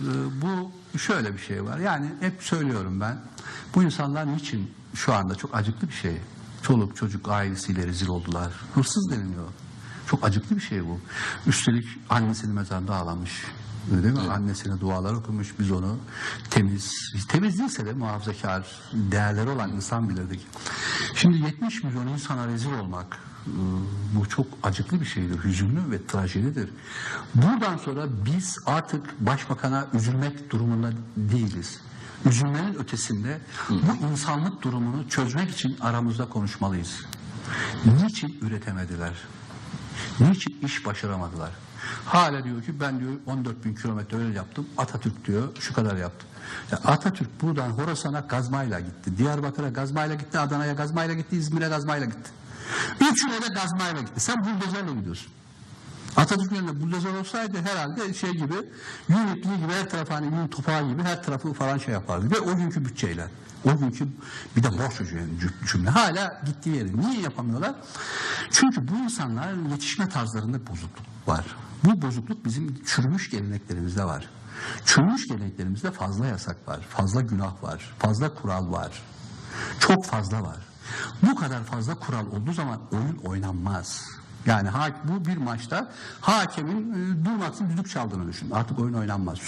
Ee, Bu şöyle bir şey var. Yani hep söylüyorum ben. Bu insanlar niçin şu anda çok acıklı bir şey. Çoluk çocuk ailesiyle rezil oldular. Hırsız deniliyor. Çok acıklı bir şey bu. Üstelik annesinin mezarında ağlamış. Değil mi? Annesine dualar okumuş. Biz onu temiz, temiz değilse de muhafazakar, değerleri olan insan bilirdik. Şimdi 70 milyon insana rezil olmak e, bu çok acıklı bir şeydir. Hüzünlü ve trajedidir. Buradan sonra biz artık başbakana üzülmek durumunda değiliz. Üzülmenin ötesinde bu insanlık durumunu çözmek için aramızda konuşmalıyız. Niçin üretemediler? Niçin iş başaramadılar? Hala diyor ki ben diyor 14 bin kilometre öyle yaptım. Atatürk diyor şu kadar yaptı. Ya Atatürk buradan Horasan'a gazmayla gitti. Diyarbakır'a gazmayla gitti. Adana'ya gazmayla gitti. İzmir'e gazmayla gitti. Üçüne de gazmayla gitti. Sen buldozerle gidiyorsun. Atatürk yerine buldozer olsaydı herhalde şey gibi Unitli gibi her tarafı hani Unit topağı gibi her tarafı falan şey yapardı. Ve o günkü bütçeyle. O günkü bir de borç cümle. Hala gittiği yeri. Niye yapamıyorlar? Çünkü bu insanlar yetişme tarzlarında bozukluk var. Bu bozukluk bizim çürümüş geleneklerimizde var. Çürümüş geleneklerimizde fazla yasak var. Fazla günah var. Fazla kural var. Çok fazla var. Bu kadar fazla kural olduğu zaman oyun oynanmaz. Yani bu bir maçta hakemin e, durmaksızın düdük çaldığını düşün. Artık oyun oynanmaz.